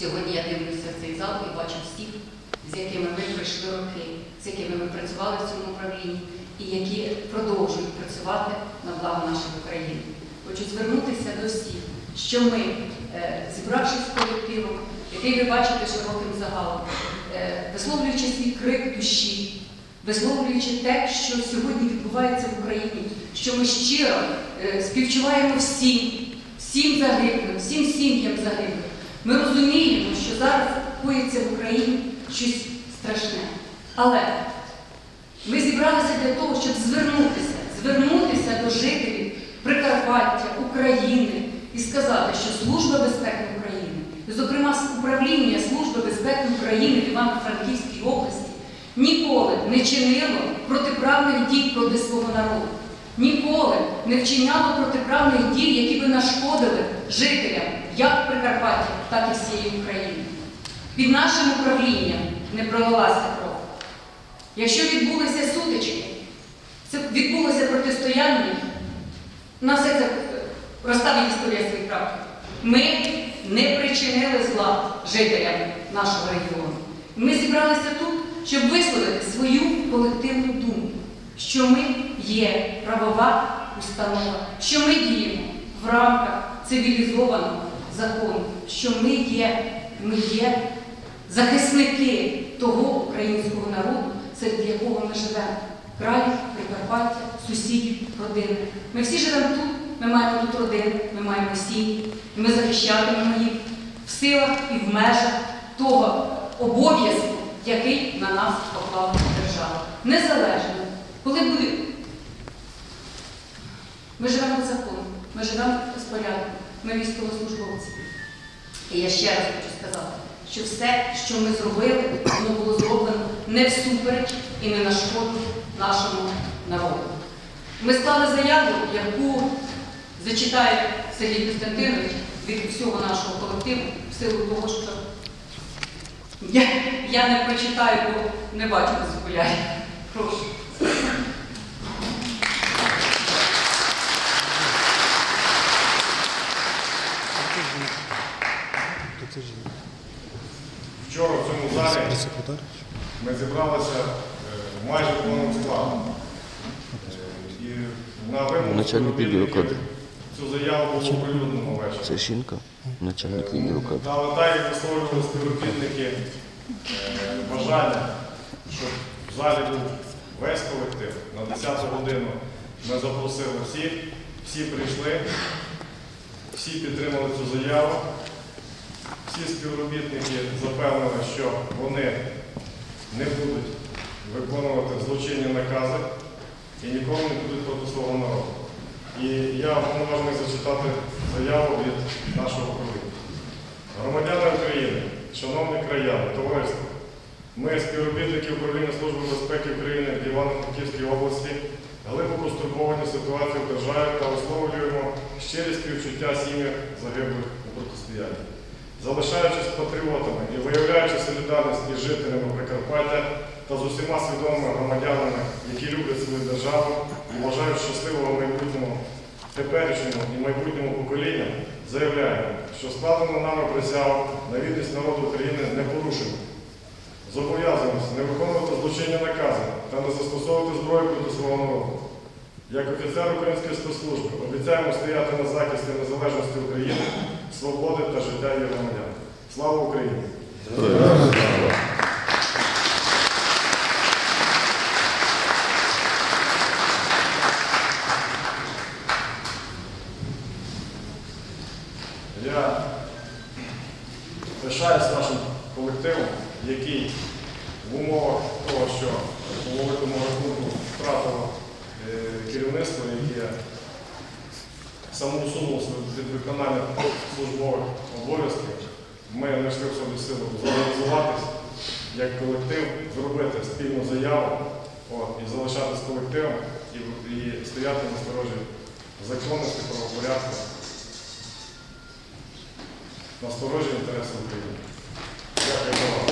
Сьогодні я дивлюся в цей зал і бачу всіх, з якими ми пройшли роки, з якими ми працювали в цьому управлінні і які продовжують працювати на благо нашої України. Хочу звернутися до всіх, що ми, е, зібравшись в колективом, який ви бачите широким загалом, е, висловлюючи свій крик душі, висловлюючи те, що сьогодні відбувається в Україні, що ми щиро е, співчуваємо всім, всім загиблим, всім сім'ям загиблих. Ми розуміємо, що зараз коїться в Україні щось страшне. Але ми зібралися для того, щоб звернутися, звернутися до жителів Прикарпаття, України і сказати, що Служба безпеки України, зокрема управління Служби безпеки України в Івано-Франківській області, ніколи не чинило протиправних дій проти свого народу. Ніколи не вчиняло протиправних дій, які би нашкодили жителям як Прикарпаття, так і всієї України. Під нашим управлінням не пролилася кров. Якщо відбулися сутички, це відбулося протистояння, на все це розставить історія своїх прав. Ми не причинили зла жителям нашого регіону. Ми зібралися тут, щоб висловити свою що ми є правова установа, що ми діємо в рамках цивілізованого закону, що ми є, ми є захисники того українського народу, серед якого ми живемо. Краю, Прикарпаття, сусідів, родини. Ми всі живемо тут, ми маємо тут родини, ми маємо сім'ї, і ми захищатимемо їх в силах і в межах того обов'язку, який на нас поклала держава. Незалежно, коли буде. Ми живемо по закону, ми живемо з порядку, ми військовослужбовці. І я ще раз хочу сказати, що все, що ми зробили, воно було зроблено не всупереч і не на шкоду нашому народу. Ми склали заяву, яку зачитає Сергій Костянтинович від всього нашого колективу, в силу того, що я, я не прочитаю, бо не бачу з. Прошу. Вчора в цьому залі ми зібралися е, майже повним складом. Е, І на вимогу цю заяву було оприлюднено ввечері. Це жінка, начальник відділу кадрів. Але так як висловлювали співробітники е, бажання, щоб в залі був весь колектив на 10 годину ми запросили всіх, всі прийшли, всі підтримали цю заяву. Всі співробітники запевнили, що вони не будуть виконувати злочинні накази і ніколи не будуть проти свого народу. І я повноважений зачитати заяву від нашого управління. Громадяни України, шановні краяни, товариство, ми, співробітники Управління Служби Івано-Франківській області, глибоко стурбовані ситуацією в державі та висловлюємо щирі співчуття сім'ях загиблих у протистоянні. Залишаючись патріотами і виявляючи солідарність із жителями Прикарпаття та з усіма свідомими громадянами, які люблять свою державу і вважають щасливого майбутнього теперішньому і майбутньому поколінням, заявляємо, що складено нами присягу на вірність народу України не порушено. Зобов'язуємося не виконувати злочинні накази та не застосовувати зброю проти свого народу. Як офіцер Української спецслужби обіцяємо стояти на захисті незалежності України, свободи та життя її громадян. Слава Україні! Я пишаюсь нашим колективом, який в умовах того, що по великому рахунку втратило е, керівництво, яке самоусунулося від виконання службових обов'язків, ми знайшли в собі силу зорганізуватись як колектив, зробити спільну заяву от, і залишатись колективом і, і стояти на сторожі законності, правопорядку, на сторожі інтересів України. Дякую за увагу.